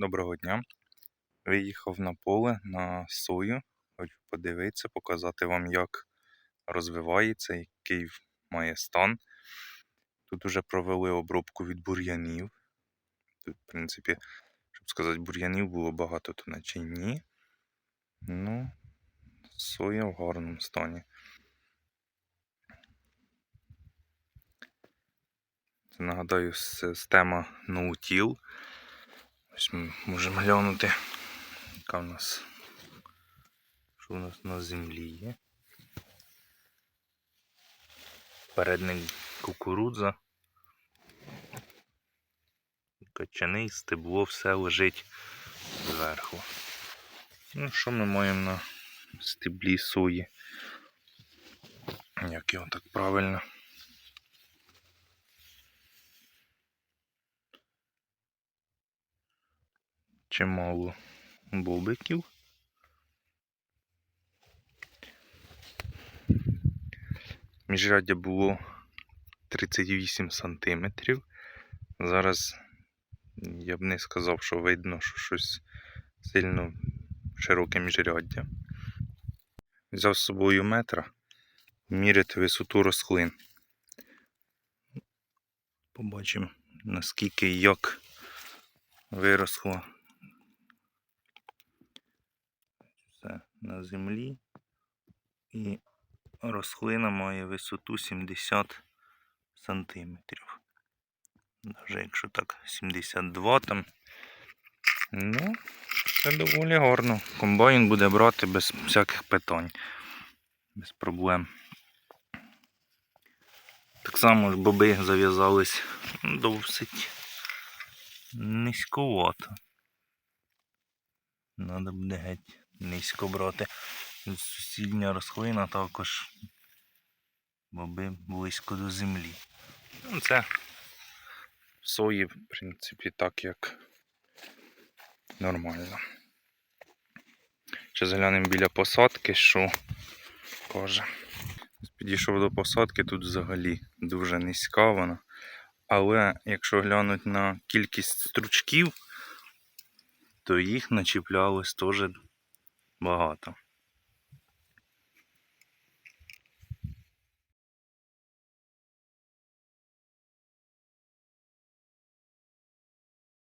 Доброго дня. Виїхав на поле на сою. Хочу подивитися, показати вам, як розвивається, який має стан. Тут вже провели обробку від бур'янів. Тут, в принципі, щоб сказати, бур'янів було багато, то наче ні. Ну, соя в гарному стані. Це нагадаю система Ноутіл. Ось ми можемо глянути, яка в нас, що в нас на землі є. Передник кукурудза. Качаний, стебло, все лежить зверху. Ну, що ми маємо на стеблі сої? Як його так правильно? Чимало бобиків. Міжряддя було 38 сантиметрів. Зараз я б не сказав, що видно, що щось сильно широке міжряддя. Взяв з собою метра міряти висоту рослин. Побачимо, наскільки і як виросло все на землі. І рослина має висоту 70 сантиметрів. Навіть якщо так 72 там. Ну, це доволі гарно. Комбайн буде брати без всяких питань, без проблем. Так само ж боби зав'язались досить низьковато. Надо буде геть низько брати. Сусідня рослина також боби близько до землі. Ну, це сої, в принципі, так як нормально. Ще заглянемо біля посадки, що каже. Підійшов до посадки, тут взагалі дуже низька вона. Але якщо глянути на кількість стручків, то їх начіплялось теж багато.